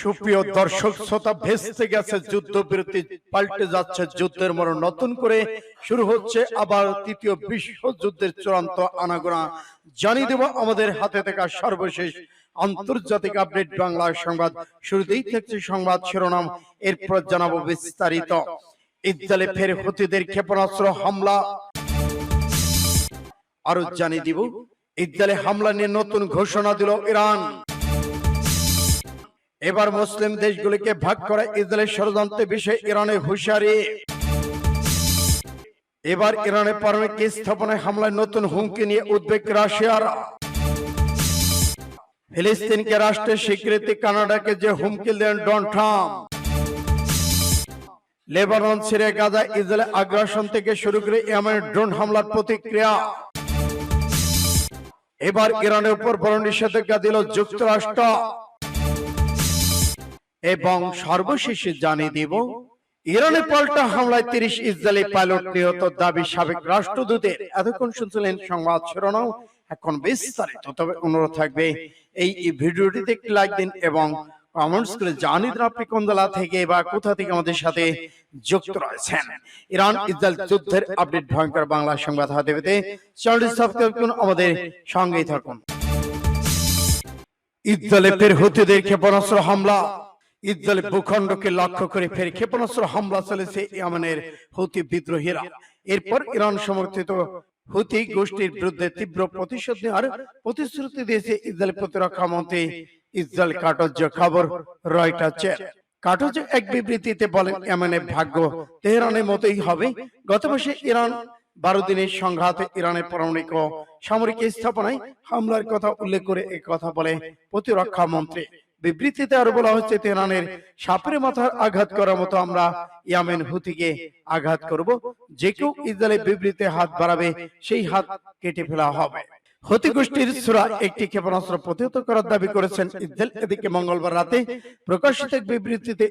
সুপ্রিয় দর্শক শ্রোতা ভেস্তে গেছে যুদ্ধ বিরতি পাল্টে যাচ্ছে যুদ্ধের মর নতুন করে শুরু হচ্ছে আবার তৃতীয় বিশ্বযুদ্ধের চূড়ান্ত আনাগোনা। জানিয়ে দেব আমাদের হাতে থাকা সর্বশেষ আন্তর্জাতিক আপডেট বাংলা সংবাদ। শুরুতেই থাকছে সংবাদ শিরোনাম। এরপর জানাব বিস্তারিত। ইসরায়েলে ফের হুতিদের ক্ষেপণাস্ত্র হামলা। আরও জানিয়ে দিব ইসরায়েলে হামলা নিয়ে নতুন ঘোষণা দিল ইরান। এবার মুসলিম দেশগুলিকে ভাগ করা ইসরায়েলের ষড়যন্ত্রের বিষয়ে ইরানের হুঁশিয়ারি। এবার ইরানের পারমাণবিক স্থাপনায় হামলায় নতুন হুমকি নিয়ে উদ্বেগ রাশিয়ার। ফিলিস্তিনকে রাষ্ট্রের স্বীকৃতি, কানাডাকে যে হুমকি দেন Donald Trump. Lebanon Syria Gaza Israel আগ্রাসন থেকে শুরু করে ইয়েমেনের ড্রোন হামলার প্রতিক্রিয়া। এবার ইরানের উপর বড় নিষেধাজ্ঞা দিল যুক্তরাষ্ট্র। এবং সর্বশেষে জানিয়ে দিব ইরানের পাল্টা হামলায় তিরিশ ইসরায়েলি পাইলট নিহত দাবি সাবেক রাষ্ট্রদূতের। এতক্ষণ শুনছিলেন সংবাদ শিরোনাম। এখন বিস্তারিত। তবে অনুরোধ থাকবে এই ভিডিওটিতে একটি লাইক দিন এবং কমেন্টস করে জানিয়ে দিন আপনি কোন জেলা থেকে বা কোথা থেকে আমাদের সাথে যুক্ত রয়েছেন। ইরান ইসরায়েল যুদ্ধের আপডেট ভয়ঙ্কর বাংলা সংবাদ হাতে পেতে চ্যানেলটি সাবস্ক্রাইব করুন আমাদের সঙ্গেই থাকুন। ইসরায়েলে ফের হুতিদের ক্ষেপণাস্ত্র হামলা ইসরায়েল ভূখণ্ডকে লক্ষ্য করে ফের ক্ষেপণাস্ত্র হামলা চলেছে ইয়েমেনের হুতি বিদ্রোহীরা। এরপর ইরান সমর্থিত হুতি গোষ্ঠীর বিরুদ্ধে তীব্র প্রতিশোধ নেওয়ার প্রতিশ্রুতি দিয়েছে ইসরায়েল প্রতিরক্ষা মন্ত্রী ইসরায়েল কাটজ খবর রয়টার্সের। কাটজ এক বিবৃতিতে বলেন ইয়েমেনের ভাগ্য তেহরানের মতোই হবে। গত মাসে ইরান বারো দিনের সংঘাতে ইরানের পারমাণবিক সামরিক স্থাপনায় হামলার কথা উল্লেখ করে এই কথা বলে প্রতিরক্ষা মন্ত্রী বিবৃতিতে আরও বলা হচ্ছে, তেহরানের সাপের মাথার আঘাত করার মতো আমরা ইয়ামেন হুতিকে আঘাত করব। যে কেউ ইসরায়েলের বিবৃতিতে হাত বাড়াবে, সেই হাত কেটে ফেলা হবে। হতি একটি ক্ষেপণাস্ত্র প্রতিহত করার দাবি করেছেন। ইসরায়েল এদিকে মঙ্গলবার রাতে প্রকাশিত এক বিবৃতিতে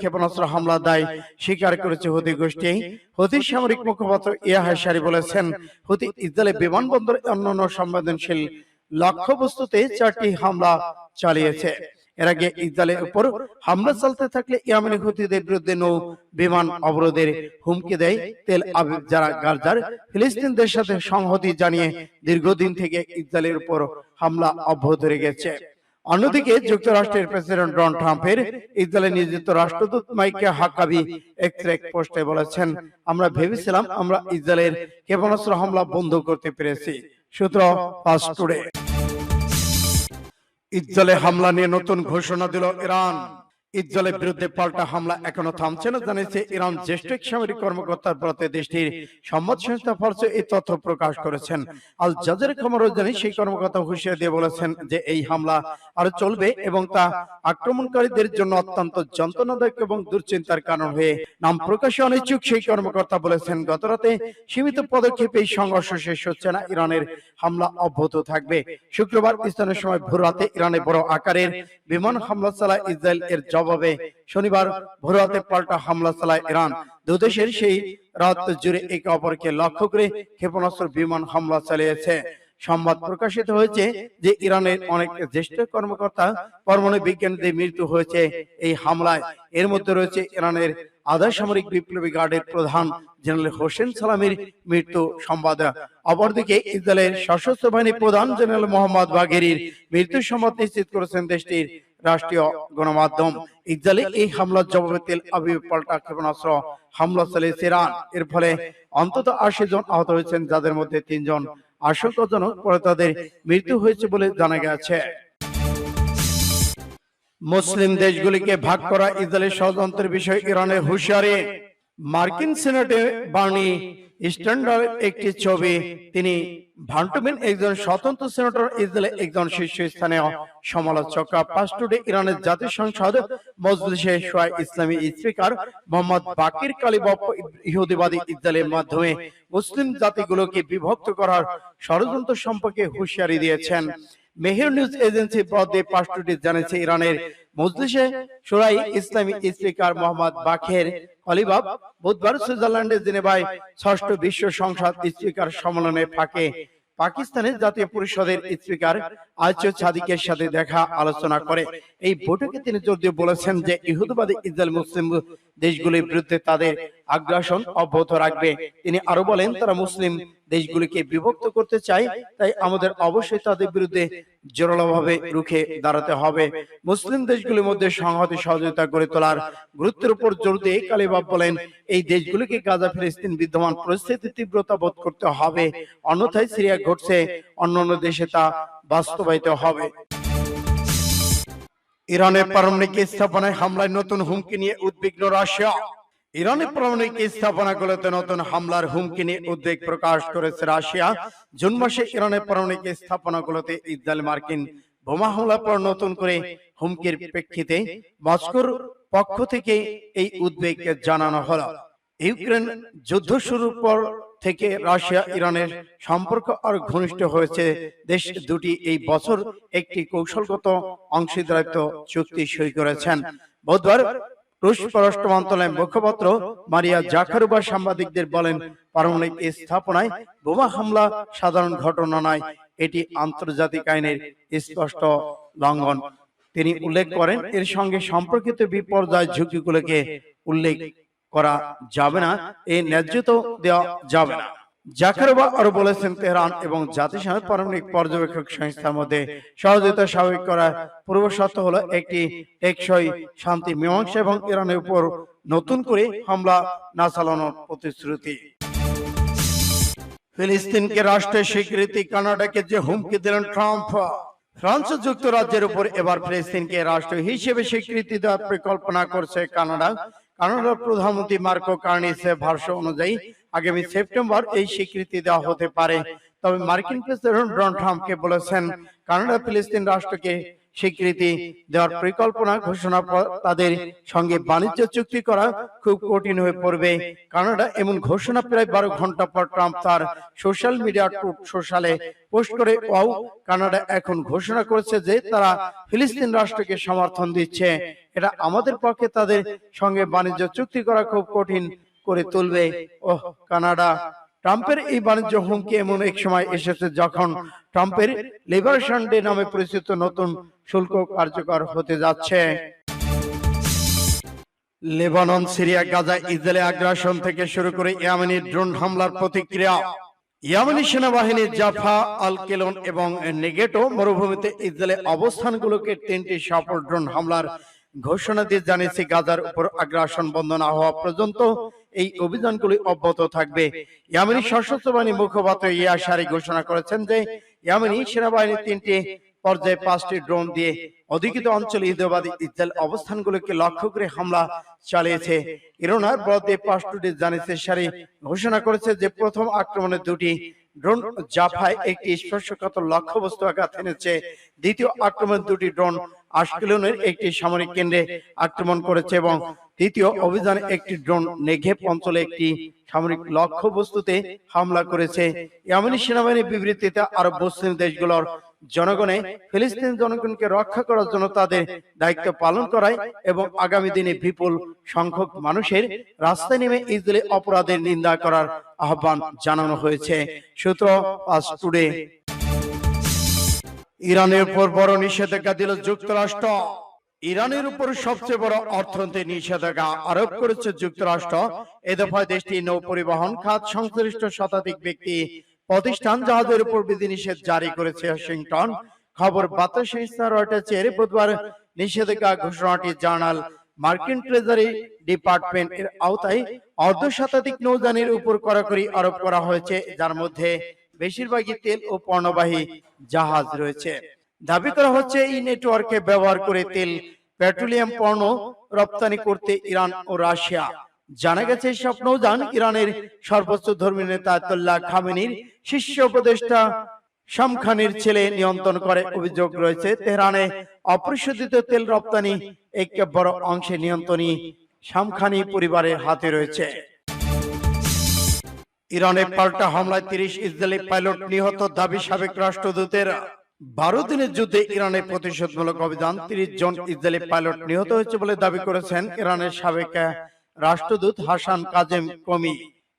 ক্ষেপণাস্ত্র হামলা দায় স্বীকার করেছে হতি গোষ্ঠী। হতি সামরিক মুখপাত্র বলেছেন, হতি ইসরায়েলের বিমানবন্দর অন্যান্য সংবেদনশীল লক্ষ্যবস্তুতে চারটি হামলা চালিয়েছে। এর আগে ইসরায়েলের উপর হামলা চলতে থাকলে ইয়ামেনি হুতিদের বিরুদ্ধে নৌ বিমান অবরোধের হুমকি দেয় তেল আবিব যারা গাজার ফিলিস্তিনদের সাথে সংহতি জানিয়ে দীর্ঘদিন থেকে ইসরায়েলের উপর হামলা অব্যাহত রেখেছে। অন্যদিকে যুক্তরাষ্ট্রের প্রেসিডেন্ট ডোনাল্ড ট্রাম্পের ইসরায়েলের নিযুক্ত রাষ্ট্রদূত মাইকে হাকাবি এক পোস্টে বলেছেন আমরা ভেবেছিলাম আমরা ইসরায়েলের ক্ষেপণাস্ত্র হামলা বন্ধ করতে পেরেছি। সূত্র ফাস্ট টুডে ইসরায়েলে হামলা নিয়ে নতুন ঘোষণা দিল ইরান। ইসরায়েলের বিরুদ্ধে পাল্টা হামলা এখনও থামছে না। জানিয়েছে ইরান জ্যেষ্ঠ সামরিক কর্মকর্তার বরাতে দেশটির সংবাদ সংস্থা ফার্সে এই তথ্য প্রকাশ করেছেন। আল জাজের খবরও জানি সেই কর্মকর্তা হুঁশিয়ার দিয়ে বলেছেন যে এই হামলা আরও চলবে এবং তা আক্রমণকারীদের জন্য অত্যন্ত যন্ত্রণাদায়ক এবং দুশ্চিন্তার কারণ হয়ে নাম প্রকাশে অনিচ্ছুক সেই কর্মকর্তা বলেছেন। গতরাতে সীমিত পদক্ষেপে এই সংঘর্ষ শেষ হচ্ছে না। ইরানের হামলা অব্যাহত থাকবে শুক্রবার স্থানীয় সময় ভোর রাতে ইরানে বড় আকারের বিমান হামলা চালায় ইসরায়েল এর জবাবে শনিবার ভোর রাতে পাল্টা হামলা চালায় ইরান। দুদেশের সেই রাত জুড়ে একে অপরকে লক্ষ্য করে ক্ষেপণাস্ত্র বিমান হামলা চালিয়েছে। সংবাদ প্রকাশিত হয়েছে যে ইরানের অনেক জ্যেষ্ঠ কর্মকর্তা পরমাণু বিজ্ঞানীদের মৃত্যু হয়েছে এই হামলায়। এর মধ্যে রয়েছে ইরানের আধা সামরিক বিপ্লবী গার্ডের প্রধান জেনারেল হোসেন সালামির মৃত্যু সংবাদ। অপরদিকে ইসরায়েলের সশস্ত্র বাহিনী প্রধান জেনারেল মোহাম্মদ বাগেরির মৃত্যু সংবাদ নিশ্চিত করেছেন দেশটির রাষ্ট্রীয় গণমাধ্যম। ইসরায়েলে এই হামলার জবাবে তেল আবিব পাল্টা ক্ষেপণাস্ত্র হামলা চালিয়েছে ইরান। এর ফলে অন্তত আশি জন আহত হয়েছেন যাদের মধ্যে তিনজন আশঙ্কাজনক পরে তাদের মৃত্যু হয়েছে বলে জানা গেছে। মুসলিম দেশগুলিকে ভাগ করা ইসরায়েলের ষড়যন্ত্রের বিষয়ে ইরানের হুঁশিয়ারি মার্কিন সিনেটে বার্নি স্ট্যান্ডার্ড একটি ছবি তিনি ভান্টুমিন একজন স্বতন্ত্র সিনেটর ইসরায়েলের একজন শীর্ষস্থানীয় সমালোচক পাস্টুডে ইরানের জাতীয় সংসদ মজলিসে সোয়া ইসলামী স্পিকার মোহাম্মদ বাকির কালিবপ ইহুদিবাদী ইসরায়েলের মাধ্যমে মুসলিম জাতিগুলোকে বিভক্ত করার ষড়যন্ত্র সম্পর্কে হুঁশিয়ারি দিয়েছেন। মেহের নিউজ এজেন্সি পদে পাঁচটি জানিয়েছে ইরানের মজলিসে সোরাই ইসলামী স্পিকার মোহাম্মদ বাখের অলিবাব বুধবার সুইজারল্যান্ডের জেনেভায় ষষ্ঠ বিশ্ব সংসদ স্পিকার সম্মেলনে ফাঁকে পাকিস্তানের জাতীয় পরিষদের স্পিকার আয়চ সাদিকের সাথে দেখা আলোচনা করে। এই বৈঠকে তিনি জোর দিয়ে বলেছেন যে ইহুদবাদী ইসরায়েল মুসলিম দেশগুলির বিরুদ্ধে তাদের আগ্রাসন অব্যাহত রাখবে। তিনি আরও বলেন তারা মুসলিম দেশগুলিকে বিভক্ত করতে চায় তাই আমাদের অবশ্যই তাদের বিরুদ্ধে জোরালোভাবে রুখে দাঁড়াতে হবে। মুসলিম দেশগুলির মধ্যে সংহতি সহযোগিতা গড়ে তোলার গুরুত্বের উপর জোর দিয়ে কালিবাব বলেন এই দেশগুলিকে গাজা ফিলিস্তিন বিদ্যমান পরিস্থিতি তীব্রতা বোধ করতে হবে। অন্যথায় সিরিয়া ঘটছে অন্যান্য দেশে তা বাস্তবায়িত হবে। ইরানের পারমাণবিক স্থাপনায় হামলায় নতুন হুমকি নিয়ে উদ্বিগ্ন রাশিয়া। ইরানের পারমাণবিক স্থাপনাগুলোতে নতুন হামলার হুমকি নিয়ে উদ্বেগ প্রকাশ করেছে রাশিয়া। জুন মাসে ইরানের পারমাণবিক স্থাপনাগুলোতে ইসরায়েল মার্কিন বোমা হামলার পর নতুন করে হুমকির প্রেক্ষিতে মস্কোর পক্ষ থেকে এই উদ্বেগ জানানো হলো। ইউক্রেন যুদ্ধ শুরুর পর থেকে রাশিয়া ইরানের সম্পর্ক আরও ঘনিষ্ঠ হয়েছে। দেশ দুটি এই বছর একটি কৌশলগত অংশীদারিত্ব চুক্তি সই করেছেন। বুধবার রুশ পররাষ্ট্র মন্ত্রণালয়ের মুখপাত্র মারিয়া জাখারুবা সাংবাদিকদের বলেন পারমাণবিক স্থাপনায় বোমা হামলা সাধারণ ঘটনা নয়। এটি আন্তর্জাতিক আইনের স্পষ্ট লঙ্ঘন। তিনি উল্লেখ করেন এর সঙ্গে সম্পর্কিত বিপর্যয় ঝুঁকিগুলোকে উল্লেখ করা যাবে না, এই ন্যায্যত দেওয়া যাবে না। জাকারবা আরও বলেছেন, তেহরান এবং জাতিসংঘের পারমাণবিক পর্যবেক্ষক সংস্থার মধ্যে সহযোগিতা স্বাভাবিক করার হলো একটি শান্তি মীমাংসা এবং ইরানের উপর নতুন করে হামলা না চালানোর প্রতিশ্রুতি। ফিলিস্তিনকে রাষ্ট্রের স্বীকৃতি, কানাডাকে যে হুমকি দিলেন ট্রাম্প, ফ্রান্স যুক্তরাজ্যের উপর এবার ফিলিস্তিনকে রাষ্ট্র হিসেবে স্বীকৃতি দেওয়ার পরিকল্পনা করছে কানাডা। কানাডার প্রধানমন্ত্রী মার্কো কার্নিসের ভাষ্য অনুযায়ী আগামী সেপ্টেম্বর এই স্বীকৃতি দেওয়া হতে পারে। তবে মার্কিন প্রেসিডেন্ট ডোনাল্ড ট্রাম্পকে বলেছেন কানাডা ফিলিস্তিন রাষ্ট্রকে স্বীকৃতি দেওয়ার পরিকল্পনা ঘোষণার পর তাদের সঙ্গে বাণিজ্য চুক্তি করা খুব কঠিন হয়ে পড়বে। কানাডা এমন ঘোষণা প্রায় বারো ঘণ্টা পর ট্রাম্প তার সোশ্যাল মিডিয়া টুট সোশ্যালে পোস্ট করে, ওয়াও, কানাডা এখন ঘোষণা করেছে যে তারা ফিলিস্তিন রাষ্ট্রকে সমর্থন দিচ্ছে। এটা আমাদের পক্ষে তাদের সঙ্গে বাণিজ্য চুক্তি করা খুব কঠিন করে তুলবে। Oh, Canada. ট্রাম্পের এই বাণিজ্য হুমকি এমন এক সময় এসেছে যখন ট্রাম্পের লিবারেশন ডে নামে পরিচিত নতুন শুল্ক কার্যকর হতে যাচ্ছে। লেবানন, সিরিয়া, গাজা, ইসরায়েলি আগ্রাসন থেকে শুরু করে ইয়ামেনি ড্রোন হামলার প্রতিক্রিয়া। ইয়ামেনি সেনাবাহিনী জাফা আল কেলন এবং নেগেটো মরুভূমিতে ইসরায়েলের অবস্থানগুলোকে তিনটি সফল ড্রোন হামলার ঘোষণা দিয়ে জানিয়েছে, গাজার উপর আগ্রাসন বন্ধ না হওয়া পর্যন্ত এই অভিযানগুলি অব্যাহত থাকবে। ইয়ামেনি সশস্ত্র বাহিনী মুখপাত্র ইয়াসারি ঘোষণা করেছেন যে, ইয়ামেনি সেনাবাহিনী তিনটি পর্যায়ে পাঁচটি ড্রোন দিয়ে অধিকৃত অঞ্চলে ইহুদিবাদী ইসরায়েল অবস্থানগুলোকে লক্ষ্য করে হামলা চালিয়েছে। ইরানার বরাদ্দে পাঁচটি জানিয়েছে সারি। ঘোষণা করেছে যে প্রথম আক্রমণে দুটি ড্রোন জাফায় একটি স্পর্শকাতর লক্ষ্যবস্তু আঘাত এনেছে। দ্বিতীয় আক্রমণ দুটি ড্রোন আশকেলনের একটি সামরিক কেন্দ্রে আক্রমণ করেছে এবং তৃতীয় অভিযানে একটি ড্রোন নেঘেপ অঞ্চলে একটি সামরিক লক্ষ্যবস্তুতে হামলা করেছে। ইয়ামেনি সেনাবাহিনীর বিবৃতিতে আরব মুসলিম দেশগুলোর জনগণে ফিলিস্তিন জনগণকে রক্ষা করার জন্য তাদের দায়িত্ব পালন করায় এবং আগামী দিনে বিপুল সংখ্যক মানুষের রাস্তায় নেমে ইসরায়েলি অপরাধের নিন্দা করার আহ্বান জানানো হয়েছে। সূত্র আজ টুডে। ইরানের উপর বড় নিষেধাজ্ঞা দিল যুক্তরাষ্ট্র। ইরানের উপর সবচেয়ে বড় অর্থনৈতিক নিষেধাজ্ঞা আরোপ করেছে যুক্তরাষ্ট্র। এ দফায় দেশটি নৌ পরিবহন খাত সংশ্লিষ্ট শতাধিক ব্যক্তি প্রতিষ্ঠান জাহাজের উপর বিধিনিষেধ জারি করেছে ওয়াশিংটন, খবর বার্তা সংস্থা রয়টার্সের বুধবার নিষেধাজ্ঞা ঘোষণাটি জার্নাল মার্কিন ট্রেজারি ডিপার্টমেন্ট এর আওতায় অর্ধ শতাধিক নৌযানের উপর কড়াকড়ি আরোপ করা হয়েছে, যার মধ্যে বেশিরভাগই তেল ও পণ্যবাহী জাহাজ রয়েছে। দাবি করা হচ্ছে, এই নেটওয়ার্কে ব্যবহার করে তেল, পেট্রোলিয়াম পণ্য রপ্তানি করতে ইরান ও রাশিয়া জানা গেছে সব নৌযান ইরানের সর্বোচ্চ ধর্মীয় নেতা আয়াতুল্লাহ খামেনির শীর্ষ উপদেষ্টা শামখানির ছেলে নিয়ন্ত্রণ করে অভিযোগ রয়েছে, তেহরানে অপরিশোধিত তেল রপ্তানি এক বড় অংশে নিয়ন্ত্রণী শামখানি পরিবারের হাতে রয়েছে। ইরানের পাল্টা হামলায় তিরিশ ইসরায়েলি পাইলট নিহত দাবি সাবেক রাষ্ট্রদূতের। বারো দিনের যুদ্ধে ইরানের প্রতিশোধমূলক অভিযান, তিরিশ জন ইসরায়েলি পাইলট নিহত হয়েছে বলে দাবি করেছেন ইরানের সাবেক রাষ্ট্রদূত হাসান কাজেম কমি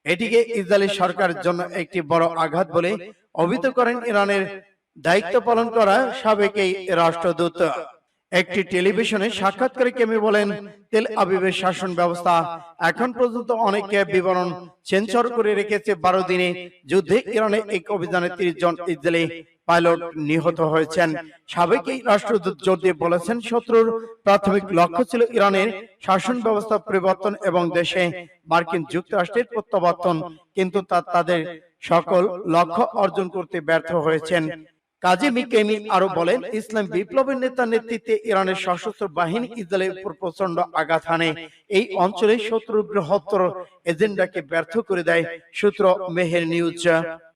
এটিকে ইসরায়েলি সরকারের জন্য একটি বড় আঘাত বলে অভিহিত করেন ইরানের দায়িত্ব পালন করা সাবেক এই রাষ্ট্রদূত। একটি টেলিভিশনে সাক্ষাৎকারে কেমি বলেন, তেল আবিবের শাসন ব্যবস্থা। এখন পর্যন্ত অনেকে বিবরণ সেন্সর করে রেখেছে বারো দিনে। যুদ্ধে ইরানে এক অভিযানে তিরিশ জন ইসরায়েলি পাইলট নিহত হয়েছেন। সাবেক এই রাষ্ট্রদূত জোর দিয়ে বলেছেন, শত্রুর প্রাথমিক লক্ষ্য ছিল ইরানের শাসন ব্যবস্থা পরিবর্তন এবং দেশে মার্কিন যুক্তরাষ্ট্রের প্রত্যাবর্তন। কিন্তু তা তাদের সকল লক্ষ্য অর্জন করতে ব্যর্থ হয়েছেন। কাজী মিকেমি আরও বলেন ইসলাম বিপ্লবের নেতা নেতৃত্বে ইরানের সশস্ত্র বাহিনী ইসরায়েলের উপর প্রচণ্ড আঘাত হানে। এই অঞ্চলে শত্রুর বৃহত্তর এজেন্ডাকে ব্যর্থ করে দেয় সূত্র মেহের নিউজ